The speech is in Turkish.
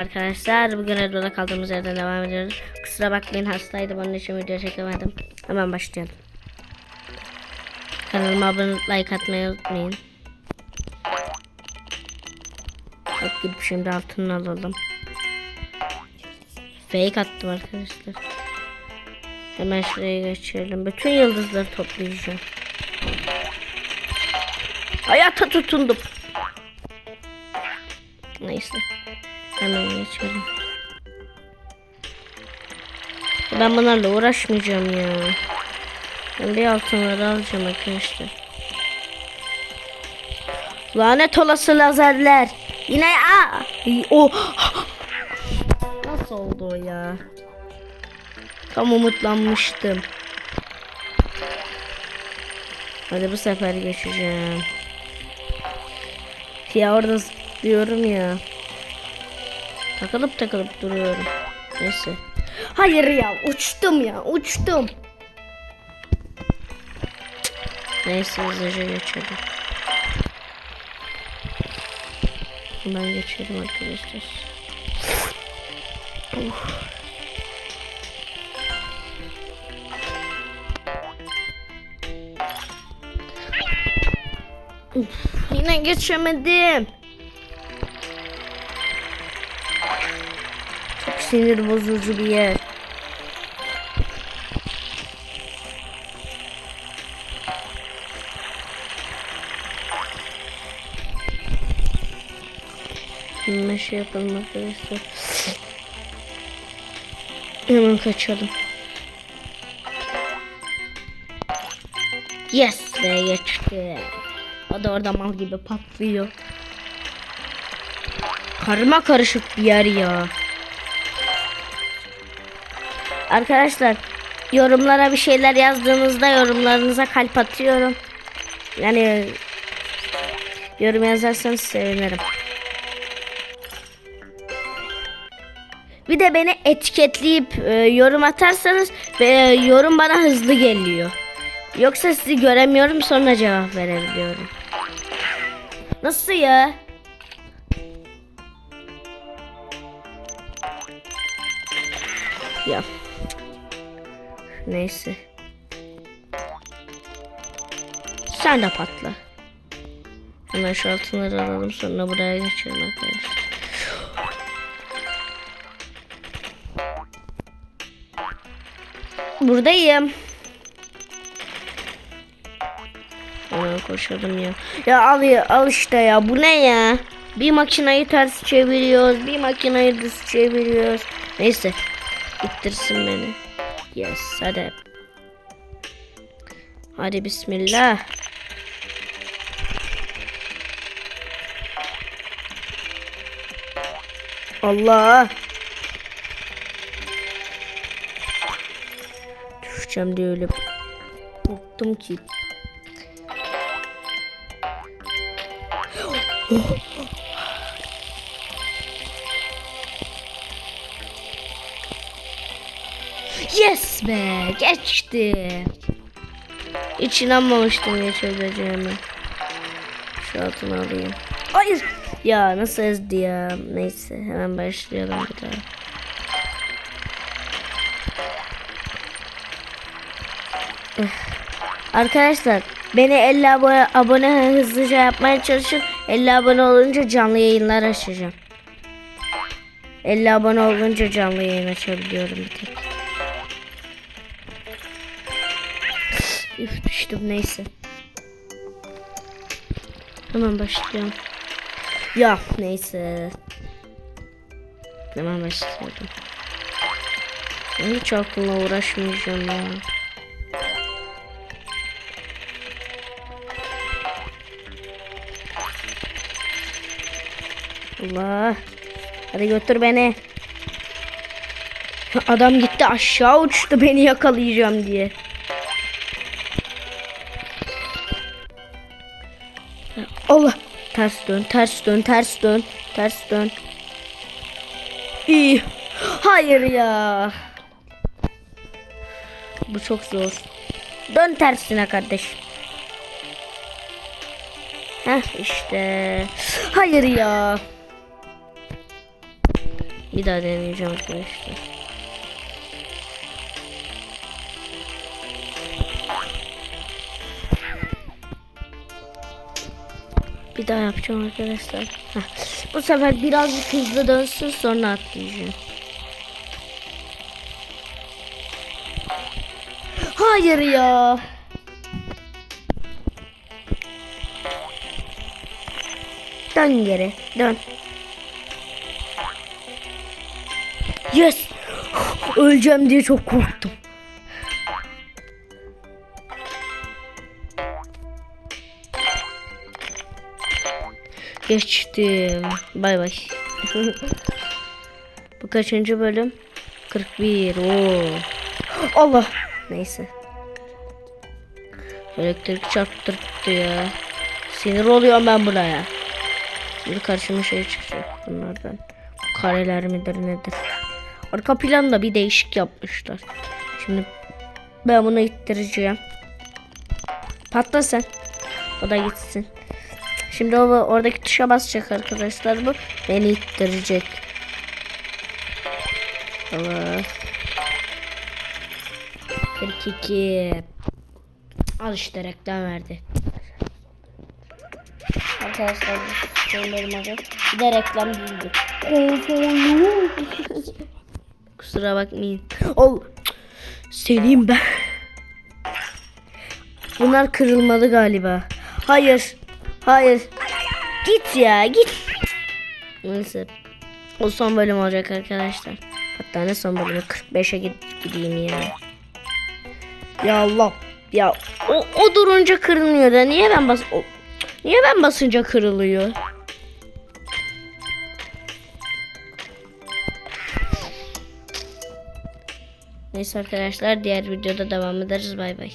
Arkadaşlar bugün Erdoğan'a kaldığımız yerden devam ediyoruz. Kusura bakmayın hastaydım onun için video çekemedim. Hemen başlayalım. Kanalıma abone like atmayı unutmayın. Bak gidip şimdi altını alalım. Fake attım arkadaşlar. Hemen şuraya geçelim. Bütün yıldızları toplayacağım. Hayata tutundum. Neyse. Hemen geçelim. Ben bunlarla uğraşmayacağım ya. Ben bir altınları alacağım arkadaşlar. Lanet olası lazerler. Yine aa. O. Nasıl oldu o ya? Tam umutlanmıştım. Hadi bu sefer geçeceğim. Ya orada diyorum ya. Takılıp takılıp duruyorum. Neyse. Hayır ya uçtum ya uçtum. Neyse hızlıca geçelim. Ben geçelim arkadaşlar. Uf. Uf, Yine geçemedim. Sinir bozucu bir yer. Hemen şey yapalım arkadaşlar. Hemen kaçalım. Yes be geçti. O da orada mal gibi patlıyor. Karma karışık bir yer ya. Arkadaşlar yorumlara bir şeyler yazdığınızda yorumlarınıza kalp atıyorum. Yani yorum yazarsanız sevinirim. Bir de beni etiketleyip e, yorum atarsanız e, yorum bana hızlı geliyor. Yoksa sizi göremiyorum sonra cevap verebiliyorum. Nasıl ya? Ya. Neyse. Sen de patla. Hemen şu altınları alalım sonra buraya geçelim arkadaşlar. Buradayım. Hemen koşalım ya. Ya al ya al işte ya bu ne ya? Bir makinayı ters çeviriyoruz, bir makinayı düz çeviriyoruz. Neyse. İttirsin beni. Yes hadi. Hadi bismillah. Allah. Düşeceğim diye öyle korktum ki. Yes be geçti. Hiç inanmamıştım geçebileceğime. Şu altını alayım. Hayır. Ya nasıl ezdi ya. Neyse hemen başlayalım bir daha. Eh. Arkadaşlar beni 50 abone, abone hızlıca yapmaya çalışın. 50 abone olunca canlı yayınlar açacağım. 50 abone olunca canlı yayın açabiliyorum bir tek. Üf düştüm neyse. Hemen başlayalım. Ya neyse. Hemen başlayalım. Hiç aklımla uğraşmayacağım ya. Allah. Hadi götür beni. Adam gitti aşağı uçtu beni yakalayacağım diye. Allah. Ters dön, ters dön, ters dön, ters dön. İyi. Hayır ya. Bu çok zor. Dön tersine kardeş. Heh işte. Hayır ya. Bir daha deneyeceğim arkadaşlar. Bir daha yapacağım arkadaşlar. Bu sefer birazcık hızlı dönsün sonra atlayacağım. Hayır ya. Dön geri. Dön. Yes. Öleceğim diye çok korktum. Geçtim. Bay bay. Bu kaçıncı bölüm? 41. Oo. Allah. Neyse. Elektrik çarptırdı ya. Sinir oluyorum ben buraya. Şimdi karşıma şey çıkacak bunlardan. Kareler midir nedir? Arka planda bir değişik yapmışlar. Şimdi ben bunu ittireceğim. Patla sen. O da gitsin. Şimdi o oradaki tuşa basacak arkadaşlar bu. Beni ittirecek. Allah. 42. Al işte reklam verdi. Arkadaşlar bu şeylerim adı. Bir de reklam değildi. Kusura bakmayın. Ol. Selim ben. Bunlar kırılmalı galiba. Hayır. Hayır. Git ya git. Neyse. O son bölüm olacak arkadaşlar. Hatta ne son bölümü 45'e gid- gideyim ya. Ya Allah. Ya o, o durunca kırılmıyor da niye ben bas o, niye ben basınca kırılıyor? Neyse arkadaşlar diğer videoda devam ederiz bay bay.